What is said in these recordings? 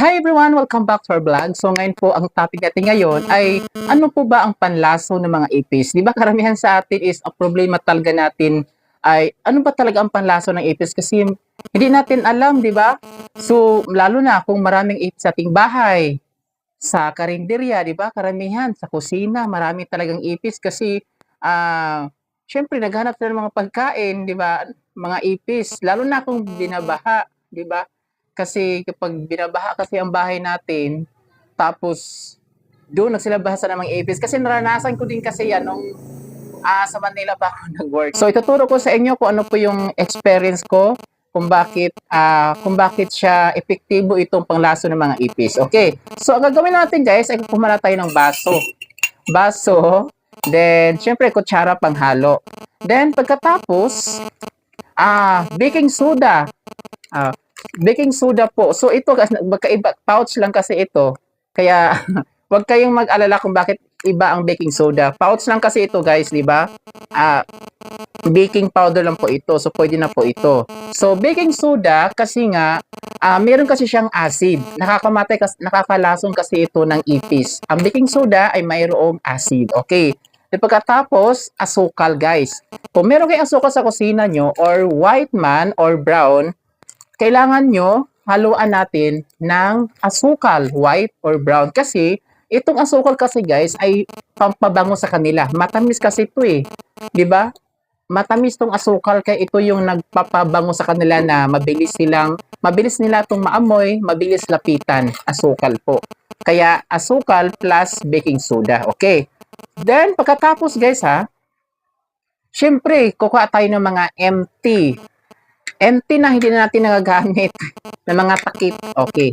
Hi everyone! Welcome back to our vlog. So ngayon po, ang topic natin ngayon ay ano po ba ang panlaso ng mga ipis? Di ba karamihan sa atin is ang problema talaga natin ay ano ba talaga ang panlaso ng ipis? Kasi hindi natin alam, di ba? So lalo na kung maraming ipis sa ating bahay, sa karinderya, di ba? Karamihan sa kusina, marami talagang ipis kasi ah syempre naghanap sila ng mga pagkain, di ba? Mga ipis, lalo na kung binabaha, di ba? Kasi kapag binabaha kasi ang bahay natin, tapos doon nagsilabasa ng mga ipis. Kasi naranasan ko din kasi yan nung ah, sa Manila pa ako nag-work. So ituturo ko sa inyo kung ano po yung experience ko kung bakit ah, kung bakit siya epektibo itong panglaso ng mga ipis. Okay. So ang gagawin natin guys ay kumala tayo ng baso. Baso, then syempre kutsara panghalo. Then pagkatapos ah baking soda. Ah, baking soda po. So ito magkaiba pouch lang kasi ito. Kaya wag kayong mag-alala kung bakit iba ang baking soda. Pouch lang kasi ito, guys, 'di ba? Ah, baking powder lang po ito. So pwede na po ito. So baking soda kasi nga ah meron kasi siyang acid. Nakakamatay kasi nakakalason kasi ito ng ipis. Ang baking soda ay mayroong acid. Okay. Di pagkatapos, asukal guys. Kung meron kayong asukal sa kusina nyo or white man or brown, kailangan nyo haluan natin ng asukal, white or brown. Kasi, itong asukal kasi guys ay pampabango sa kanila. Matamis kasi ito eh. Ba? Matamis tong asukal kaya ito yung nagpapabango sa kanila na mabilis silang, mabilis nila itong maamoy, mabilis lapitan. Asukal po. Kaya asukal plus baking soda. Okay. Then, pagkatapos guys ha, syempre, kukuha tayo ng mga empty empty na hindi na natin nagagamit ng mga takip. Okay.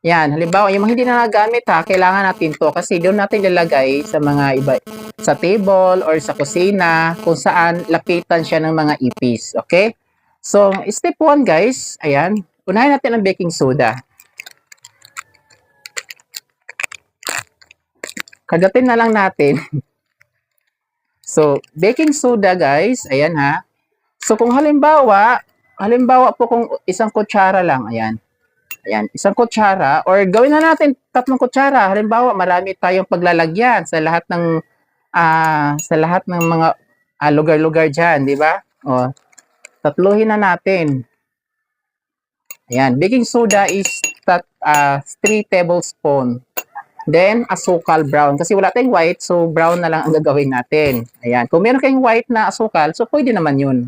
Yan, halimbawa, yung mga hindi na nagagamit ha, kailangan natin to kasi doon natin lalagay sa mga iba, sa table or sa kusina, kung saan lapitan siya ng mga ipis. Okay? So, step 1 guys, ayan, unahin natin ang baking soda. Kagatin na lang natin. so, baking soda guys, ayan ha. So, kung halimbawa, halimbawa po kung isang kutsara lang, ayan. Ayan, isang kutsara or gawin na natin tatlong kutsara. Halimbawa, marami tayong paglalagyan sa lahat ng ah sa lahat ng mga ah, lugar-lugar diyan, di ba? O, tatluhin na natin. Ayan, baking soda is tat, ah, 3 tablespoon. Then, asukal brown. Kasi wala tayong white, so brown na lang ang gagawin natin. Ayan. Kung meron kayong white na asukal, so pwede naman yun.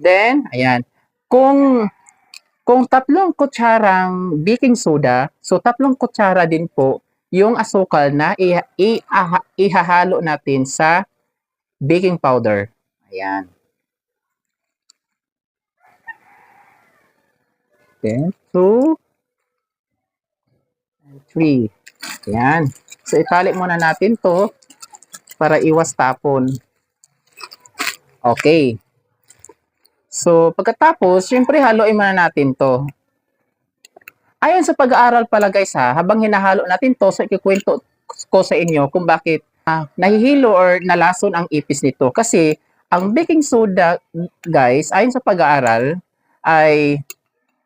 Then, ayan. Kung kung tatlong kutsarang baking soda, so tatlong kutsara din po yung asukal na iha, iha, ihahalo natin sa baking powder. Ayan. Then, two, and three. Ayan. So, itali muna natin to para iwas tapon. Okay. So, pagkatapos, syempre haluin muna natin to. Ayon sa pag-aaral pala guys ha, habang hinahalo natin to, so ikikwento ko sa inyo kung bakit ah, nahihilo or nalason ang ipis nito. Kasi, ang baking soda guys, ayon sa pag-aaral, ay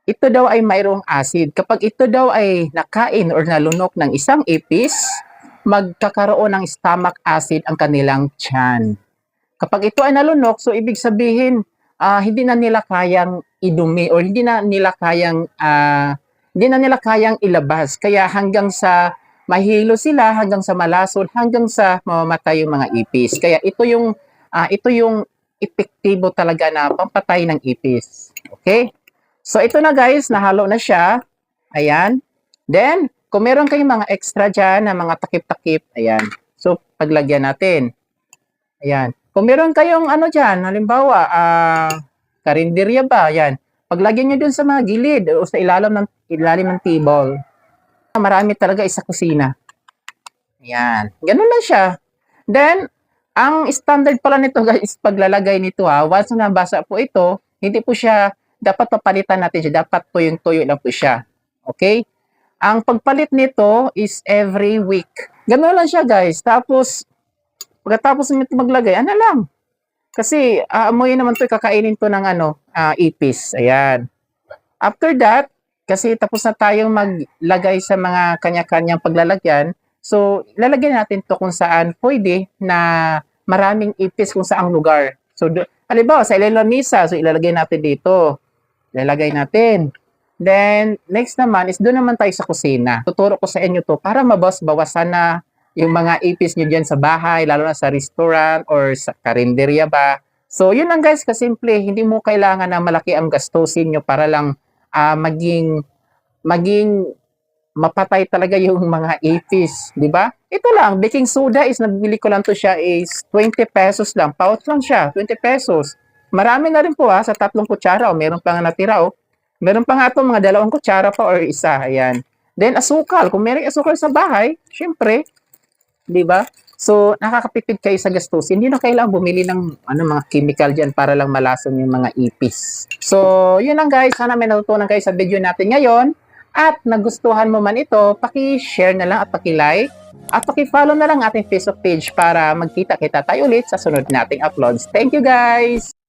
ito daw ay mayroong acid. Kapag ito daw ay nakain or nalunok ng isang ipis, magkakaroon ng stomach acid ang kanilang tiyan. Kapag ito ay nalunok, so ibig sabihin, ah, hindi na nila kayang idumi or hindi na nila kayang ah, hindi na nila kayang ilabas. Kaya hanggang sa mahilo sila, hanggang sa malason, hanggang sa mamamatay yung mga ipis. Kaya ito yung ah, ito yung epektibo talaga na pampatay ng ipis. Okay? So ito na guys, nahalo na siya. Ayan. Then, kung meron kayong mga extra dyan na mga takip-takip, ayan. So, paglagyan natin. Ayan. Kung meron kayong ano dyan, halimbawa, ah, karinderya ba, ayan. Paglagyan nyo dun sa mga gilid o sa ilalim ng, ilalim ng table. Marami talaga isa kusina. Ayan. Ganun lang siya. Then, ang standard pala nito guys, paglalagay nito ha, once na nabasa po ito, hindi po siya, dapat papalitan natin siya. Dapat tuyong-tuyo lang po siya. Okay? Ang pagpalit nito is every week. Ganun lang siya guys. Tapos, pagkatapos nyo ito maglagay, ano lang. Kasi, aamoyin naman to, kakainin to ng ano, ah, ipis. Ayan. After that, Kasi tapos na tayong maglagay sa mga kanya-kanyang paglalagyan. So, lalagyan natin to kung saan pwede na maraming ipis kung saang lugar. So, halimbawa, sa ilalim ng misa, so ilalagay natin dito. Ilalagay natin. Then, next naman is doon naman tayo sa kusina. Tuturo ko sa inyo to para mabas-bawasan na yung mga ipis nyo dyan sa bahay, lalo na sa restaurant or sa karinderya ba. So, yun lang guys, kasimple. Hindi mo kailangan na malaki ang gastusin nyo para lang ah, maging maging mapatay talaga yung mga ipis, di ba? Ito lang, baking soda is nabili ko lang to siya is 20 pesos lang. Pouch lang siya, 20 pesos. Marami na rin po ha, sa tatlong kutsara o meron pa nga natira o. Meron pa nga ito mga dalawang kutsara pa or isa, ayan. Then asukal, kung meron asukal sa bahay, syempre, di ba? So, nakakapipid kayo sa gastos. Hindi na kailangan bumili ng ano, mga chemical dyan para lang malason yung mga ipis. So, yun lang guys. Sana may natutunan kayo sa video natin ngayon. At nagustuhan mo man ito, paki-share na lang at paki-like. At paki-follow na lang ating Facebook page para magkita-kita tayo ulit sa sunod nating uploads. Thank you guys!